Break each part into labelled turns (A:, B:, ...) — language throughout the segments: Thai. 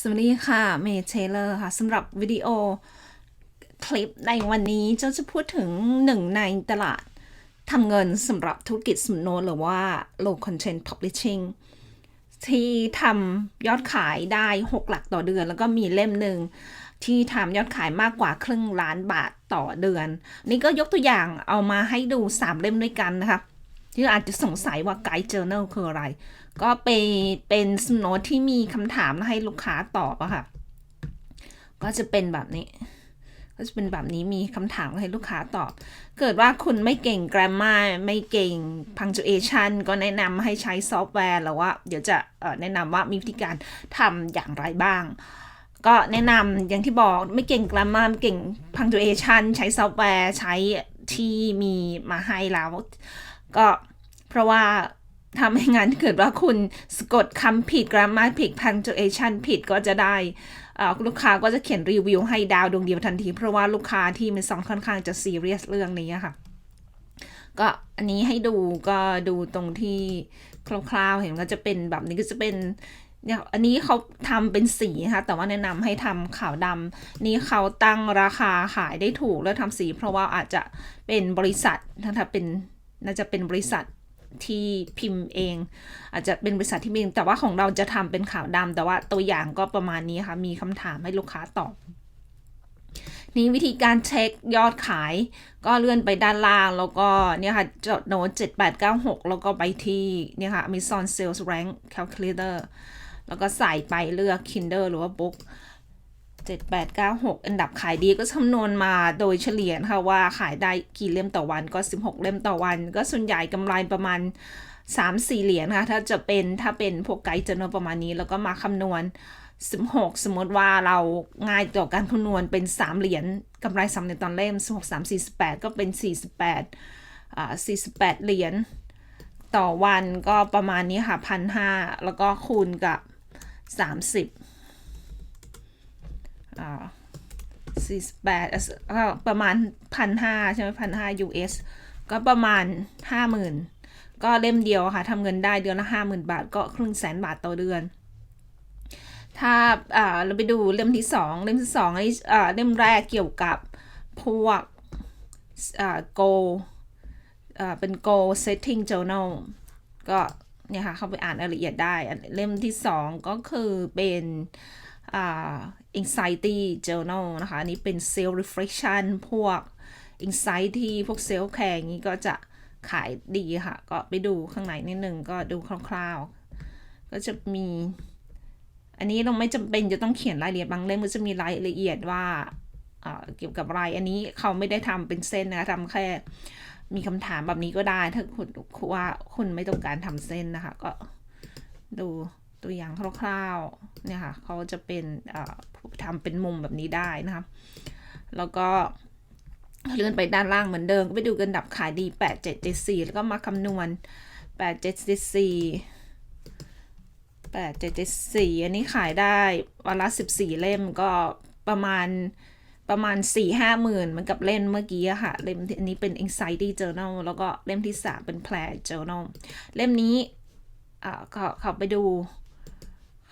A: สวัสดีค่ะ เมย์เทเลอร์ค่ะสำหรับวิดีโอคลิปในวันนี้เจ้าจะพูดถึงหนึ่งในตลาดทำเงินสำหรับธุรกิจสำนวนหรือว่า low content publishing ที่ทำยอดขายได้ 6 หลักต่อเดือน แล้วก็มีเล่มหนึ่งที่ทำยอดขายมากกว่าครึ่งล้านบาทต่อเดือน นี่ก็ยกตัวอย่างเอามาให้ดู 3 เล่มด้วยกันนะคะ ที่อาจจะสงสัยว่า Guide Journal คืออะไร ก็เป็นเป็นสโนตที่มีคำถามให้ลูกค้าตอบอะค่ะ ก็จะเป็นแบบนี้ ก็จะเป็นแบบนี้มีคำถามให้ลูกค้าตอบ เกิดว่าคุณไม่เก่ง grammar ไม่เก่ง punctuation ก็แนะนำให้ใช้ซอฟต์แวร์หรือว่า เดี๋ยวจะแนะนำว่ามีวิธีการทำอย่างไรบ้างก็แนะนำอย่างที่บอกไม่เก่ง grammar ไม่เก่ง punctuation ใช้ซอฟต์แวร์ใช้ที่มีมาให้แล้ว ก็เพราะว่าทำให้งานเกิดว่าคุณสะกดคำผิด grammar ผิด punctuation ผิดก็จะได้ลูกค้าก็จะเขียนรีวิวให้ดาวดวงเดียวทันที เพราะว่าลูกค้าที่มันซองค่อนข้างจะซีเรียสเรื่องนี้ค่ะ ก็อันนี้ให้ดูก็ดูตรงที่คร่าวๆเห็นก็จะเป็นแบบนี้ก็จะเป็นเนี่ยอันนี้เขาทำเป็นสีนะคะแต่ว่าแนะนำให้ทำขาวดำนี่เขาตั้งราคาขายได้ถูกแล้วทำสี เพราะว่าอาจจะเป็นบริษัทถ้าเป็น น่าจะเป็นบริษัทที่พิมพ์เอง อาจจะเป็นบริษัทที่พิมพ์แต่ว่าของเราจะทำเป็นขาวดำแต่ว่าตัวอย่างก็ประมาณนี้ค่ะ มีคำถามให้ลูกค้าตอบ นี่วิธีการเช็คยอดขาย ก็เลื่อนไปด้านล่าง แล้วก็เนี่ยค่ะจดโน้ต7896 แล้วก็ไปที่เนี่ยค่ะ Amazon Sales Rank Calculator แล้วก็ใส่ไปเลือก Kindle หรือว่า Book 7896 อันดับขายดีก็คำนวณมาโดยเฉลี่ยนะคะว่าขายได้กี่เล่มต่อวันก็ 16 เล่มต่อวัน ก็ส่วนใหญ่กำไรประมาณ 3-4 เหรียญค่ะ ถ้าจะเป็นถ้าเป็นพวกไกด์จอร์นประมาณนี้ แล้วก็มาคำนวณ 16 สมมติว่าเราง่ายต่อการคำนวณเป็น 3 เหรียญกำไร3เรียญตอนเล่ม 16 3 48 ก็เป็น 48อ่า48 เหรียญต่อวันก็ประมาณนี้ค่ะพันห้าแล้วก็คูณกับ 30 สี่สิบแปดก็ประมาณพันห้าใช่ไหมพันห้า US ก็ประมาณห้าหมื่นก็เล่มเดียวค่ะทำเงินได้เดือนละห้าหมื่นบาท ก็ครึ่งแสนบาทต่อเดือน ถ้าอ่าเราไปดูเล่มที่สองเล่มที่สองไอ้อ่าเล่มแรกเกี่ยวกับพวกอ่า go อ่าเป็น go setting journal ก็เนี่ยค่ะเข้าไปอ่านรายละเอียดได้ เล่มที่สองก็คือเป็น anxiety journal นะคะ อันนี้เป็น self reflection พวก anxiety พวก self care อย่างนี้ก็จะขายดีค่ะ ก็ไปดูข้างในนิดนึงก็ดูคร่าวๆ ก็จะมี อันนี้เราไม่จำเป็นจะต้องเขียนรายละเอียดบางเล่มมันจะมีรายละเอียดว่าเกี่ยวกับอะไรอันนี้เขาไม่ได้ทำเป็นเส้นนะทำแค่มีคำถามแบบนี้ก็ได้ ถ้าคุณว่าคุณไม่ต้องการทำเส้นนะคะ ก็ดู ตัวอย่างคร่าวๆเนี่ยค่ะเขาจะเป็นทำเป็นมุมแบบนี้ได้นะคะแล้วก็เลื่อนไปด้านล่างเหมือนเดิมก็ไปดูกันดับขายดี 8 7 7 4 แล้วก็มาคำนวณ 8 7 7 4 8 7 7 4 อันนี้ขายได้วันละ 14 เล่มก็ประมาณประมาณ 4 5 หมื่นเหมือนกับเล่มเมื่อกี้ค่ะ เล่มอันนี้เป็น anxiety journal แล้วก็เล่มที่ 3 เป็น plan journal เล่มนี้อ่าเขาไปดู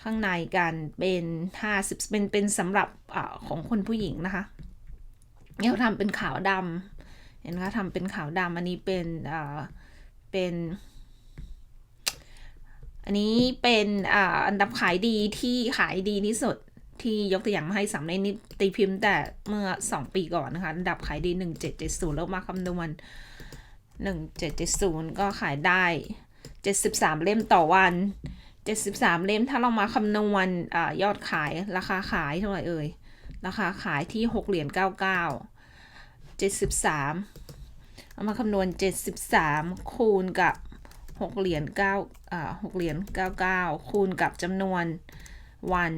A: ข้างในกันเป็น50เป็นเป็นสำหรับอของคนผู้หญิงนะคะเนี่ยทำเป็นขาวดำเห็นไหมคะทำเป็นขาวดำอันนี้เป็นอ่าเป็นอันนี้เป็นอ่าอันดับขายดีที่ขายดีที่สุดที่ยกตัวอย่างมาให้สำเร็จนิตีพิมพ์แต่เมื่อ 2 ปีก่อนนะคะอันดับขายดี 1770 แล้วมาคำนวณ 1770 ก็ขายได้ 73 เล่มต่อวัน 73 เล่ม ถ้าเรามาคำนวณอยอดขายราคาขายเท่าไหร่เอ่ย ราคาขายที่ 6 เหรียญ 99 73 เอามาคำนวณ 73 คูณกับ 6 เหรียญ9อ่า6เหรียญ 99 คูณกับจำนวนวัน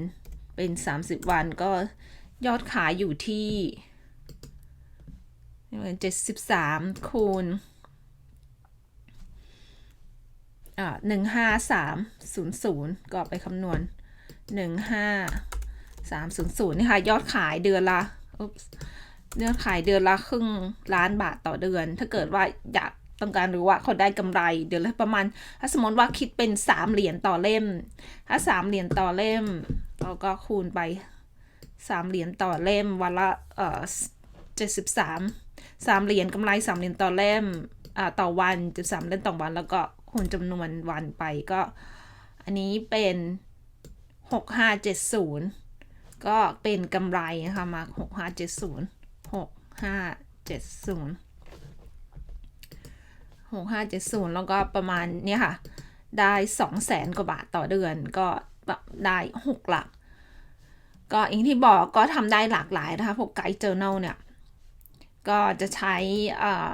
A: เป็น 30 วันก็ยอดขายอยู่ที่73คูณอ่า หนึ่งห้าสามศูนย์ศูนย์ก็ไปคำนวณหนึ่งห้าสามศูนย์ศูนย์นี่ค่ะ ยอดขายเดือนละยอดขายเดือนละครึ่งล้านบาทต่อเดือน ถ้าเกิดว่าอยากต้องการรู้ว่าเขาได้กำไรเดือนละประมาณ ถ้าสมมติว่าคิดเป็น3เหรียญต่อเล่ม ถ้า3เหรียญต่อเล่ม เราก็คูณไป3เหรียญต่อเล่มวันละเอ่อ73 3เหรียญกำไร3เหรียญต่อเล่มอ่าต่อวัน73เล่มต่อวันแล้วก็ คูณจำนวนวันไปก็ อันนี้เป็น 6570 ก็เป็นกำไรนะคะมา6570 6570 6570 แล้วก็ประมาณเนี้ยค่ะ ได้2แสนกว่าบาทต่อเดือนก็แบบได้ 6 หลัก ก็อย่างที่บอกก็ทำได้หลากหลายนะคะพวกไกด์ journal เนี่ย ก็จะใช้อ่า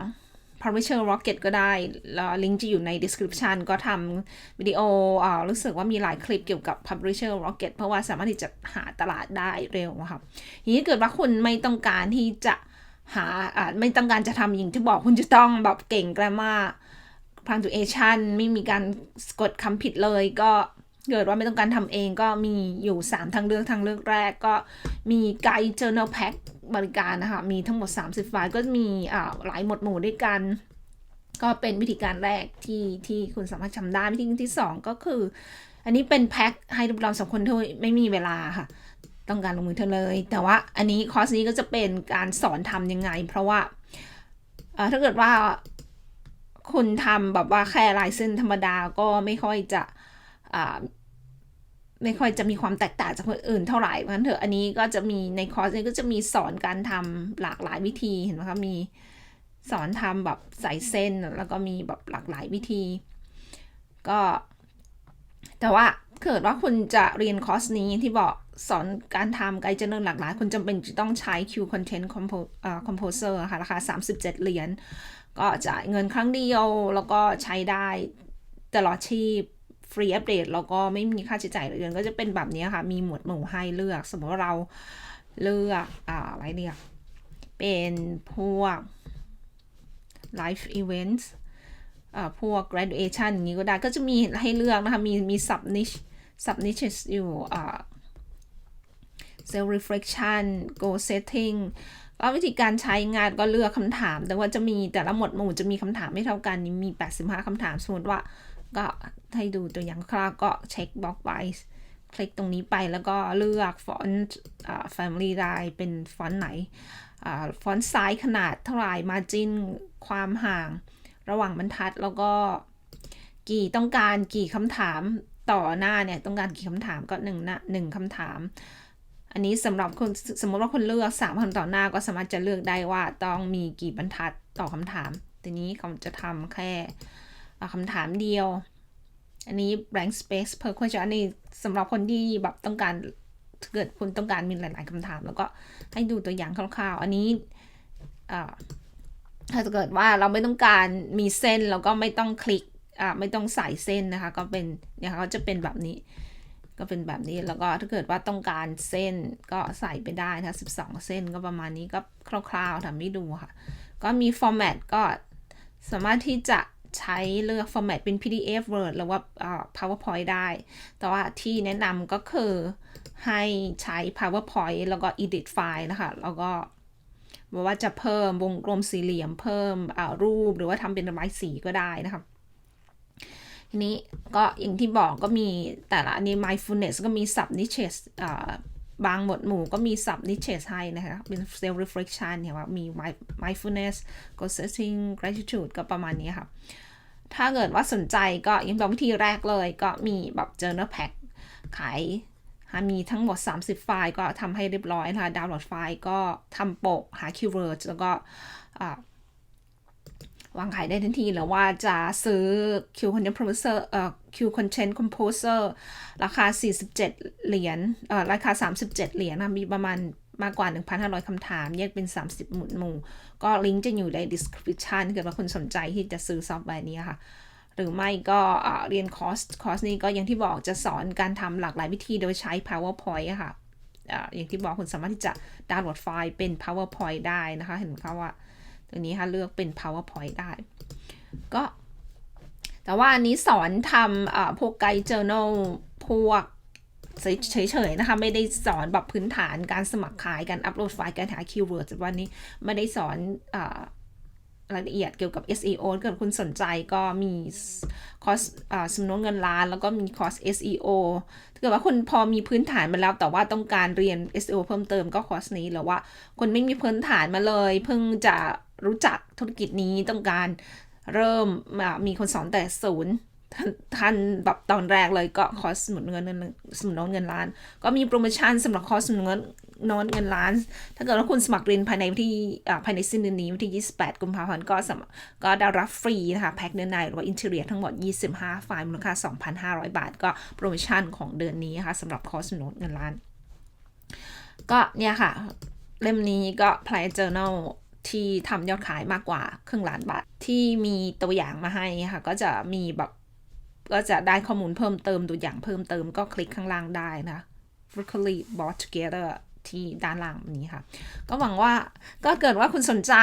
A: Publisher Rocket ก็ได้แล้วลิงก์จะอยู่ใน description ก็ทำวิดีโออ่ารู้สึกว่ามีหลายคลิปเกี่ยวกับ Publisher Rocket เพราะว่าสามารถที่จะหาตลาดได้เร็วครับทีนี้เกิดว่าคุณไม่ต้องการที่จะหาอ่าไม่ต้องการจะทำอย่างที่บอกคุณจะต้องแบบเก่ง grammar punctuation ไม่มีการกดคำผิดเลยก็ เกิดว่าไม่ต้องการทำเองก็มีอยู่ 3 ทางเลือกทางเลือกแรกก็มีไกด์ journal pack บริการนะคะ มีทั้งหมด 30 ไฟล์ก็มีอ่าหลายหมวดหมู่ด้วยกัน ก็เป็นวิธีการแรกที่ที่คุณสามารถทำได้วิธีที่ 2 ก็คือ อันนี้เป็นแพ็คให้เราสองคนที่ไม่มีเวลาค่ะต้องการลงมือเธอเลย แต่ว่าอันนี้คอร์สนี้ก็จะเป็นการสอนทำยังไง เพราะว่าถ้าเกิดว่าคุณทำแบบว่าแค่ลายเส้นธรรมดาก็ไม่ค่อยจะ ไม่ค่อยจะมีความแตกต่างจากคนอื่นเท่าไหร่เพราะฉะนั้นเถอะอันนี้ก็จะมีในคอร์สนี้ก็จะมีสอนการทำหลากหลายวิธีเห็นไหมคะมีสอนทำแบบใส่เส้นแล้วก็มีแบบหลากหลายวิธี ก็ แต่ว่าเกิดว่าคุณจะเรียนคอร์สนี้ที่บอกสอนการทำไกด์เจเนอร์หลากหลาย คุณจำเป็นจะต้องใช้ Q Content Composer ค่ะราคา 37 เหรียญก็จ่ายเงินครั้งเดียวแล้วก็ใช้ได้ตลอดชีพ ฟรีอัปเดตแล้วก็ไม่มีค่าใช้จ่ายเดือนก็จะเป็นแบบนี้ค่ะ มีหมวดหมู่ให้เลือก สมมติว่าเราเลือกอ่าอะไรเนี่ยเป็นพวก live events อ่าพวก graduation อย่างนี้ก็ได้ก็จะมีให้เลือกนะคะ มีมี sub niche sub niches อยู่อ่า self reflection goal setting ก็วิธีการใช้งานก็เลือกคำถาม แต่ว่าจะมีแต่ละหมวดหมู่จะมีคำถามไม่เท่ากัน มี 85คำถาม สมมติว่า ก็ให้ดูตัวอย่างคร่าวก็เช็คบล็อกไปคลิกตรงนี้ไปแล้วก็เลือกฟอนต์ family ได้เป็นฟอนต์ไหน ฟอนต์ไซส์ขนาดเท่าไหร่ margin ความห่าง ระหว่างบรรทัดแล้วก็กี่ต้องการกี่คำถามต่อหน้าเนี่ย ต้องการกี่คำถามก็หนึ่งนะหนึ่งคำถาม อันนี้สำหรับคนสมมติว่าคนเลือกสามคำต่อหน้าก็สามารถจะเลือกได้ว่าต้องมีกี่บรรทัดต่อคำถาม ทีนี้เขาจะทำแค่ คำถามเดียว อันนี้ blank space per question อันนี้สำหรับคนที่แบบต้องการเกิดคุณต้องการมีหลาย ๆคำถาม แล้วก็ให้ดูตัวอย่างคร่าว ๆ อันนี้ถ้าเกิดว่าเราไม่ต้องการมีเส้นเราก็ไม่ต้องคลิกไม่ต้องใส่เส้นนะคะ ก็เป็นเนี่ยก็จะเป็นแบบนี้ ก็เป็นแบบนี้แล้วก็ถ้าเกิดว่าต้องการเส้นก็ใส่ไปได้ถ้า12 เส้นก็ประมาณนี้ก็คร่าว ๆทำให้ดูค่ะ ก็มีฟอร์แมตก็สามารถที่จะ ใช้เลือก format เป็น PDF Word หรือว่า PowerPoint ได้ แต่ว่าที่แนะนำก็คือให้ใช้ PowerPoint แล้วก็ edit ไฟล์นะคะ แล้วก็บอกว่าจะเพิ่มวงกลมสี่เหลี่ยมเพิ่มรูปหรือว่าทำเป็นระบายสีก็ได้นะคะทีนี้ก็อย่างที่บอกก็มีแต่ละอันนี้ mindfulness ก็มี sub niches บางหมวดหมู่ก็มี sub niches ให้นะคะ เป็น self reflection เนี่ยว่ามี mindfulness goal setting gratitude ก็ประมาณนี้ค่ะ ถ้าเกิดว่าสนใจก็ยังบอกวิธีแรกเลยก็มีแบบ journal pack ขายมีทั้งหมด 30 ไฟล์ก็ทำให้เรียบร้อยนะคะดาวน์โหลดไฟล์ก็ทำปกหาคีย์เวิร์ดแล้วก็ วางขายได้ทันทีหรือว่าจะซื้อ Q Content Composer เอ่อ Q Content Composer ราคา 47 เหรียญเอ่อราคา 37 เหรียญนะมีประมาณมากกว่า 1,500 คำถาม แยกเป็น 30 หมุดหมู่ ก็ลิงก์จะอยู่ใน description ถ้าเกิดว่าคุณสนใจที่จะซื้อซอฟต์แวร์นี้ค่ะ หรือไม่ก็เรียนคอร์ส คอร์สนี้ก็อย่างที่บอกจะสอนการทำหลากหลายวิธีโดยใช้ PowerPoint ค่ะอย่างที่บอกคุณสามารถที่จะดาวน์โหลดไฟล์เป็น PowerPoint ได้นะคะ เห็นไหมคะว่า ตัวนี้ค่ะเลือกเป็น powerpoint ได้ ก็ แต่ว่าอันนี้สอนทำพวกไกด์ journal พวกเฉยๆนะคะ ไม่ได้สอนแบบพื้นฐานการสมัครขายการอัปโหลดไฟล์การหาคีย์เวิร์ดวันนี้ไม่ได้สอนอรายละเอียดเกี่ยวกับ SEO ถ้าเกิดคุณสนใจก็มีคอร์สอสำนวนเงินล้าน แล้วก็มีคอร์ส SEO ถ้าเกิดว่าคุณพอมีพื้นฐานมาแล้ว แต่ว่าต้องการเรียน SEO เพิ่มเติมก็คอร์สนี้หรือว่าคุณไม่มีพื้นฐานมาเลย เพิ่งจะ รู้จักธุรกิจนี้ต้องการเริ่มมามีคนสอนแต่ศูนย์ท่านแบบตอนแรกเลยก็คอร์สสมุนเงินสมุนโนนเงินล้าน ก็มีโปรโมชั่นสำหรับคอร์สสมุนเงินโนนเงินล้าน ถ้าเกิดว่าคุณสมัครเรียนภายในวันที่ภายในสิ้นเดือนนี้วันที่ 28 กุมภาพันธ์ก็สมัครก็ได้รับฟรีนะคะแพ็คเนื้อในหรือว่าอินเทอร์เนียทั้งหมด 25 ไฟล์มูลค่า 2,500 บาท ก็โปรโมชั่นของเดือนนี้นะคะสำหรับคอร์สสมุนโนนเงินล้าน ก็เนี่ยค่ะ เล่มนี้ก็ Play Journal ที่ทำยอดขายมากกว่าครึ่งล้านบาท ที่มีตัวอย่างมาให้ค่ะก็จะมีแบบก็จะได้ข้อมูลเพิ่มเติมตัวอย่างเพิ่มเติมก็คลิกข้างล่างได้นะ Vertically Bought Together ที่ด้านล่างนี้ค่ะ ก็หวังว่าก็เกิดว่าคุณสนใจ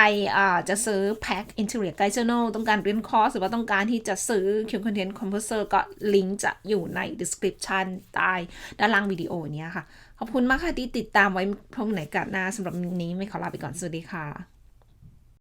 A: จะซื้อแพ็ค Interior Guide Journal ต้องการเรียนคอร์สหรือว่าต้องการที่จะซื้อ Q Content Composer ก็ลิงก์จะอยู่ใน description ใต้ด้านล่างวิดีโอนี้ค่ะ ขอบคุณมากค่ะที่ติดตามไว้พบไหนกันหน้าสำหรับวันนี้ไม่ขอลาไปก่อน สวัสดีค่ะ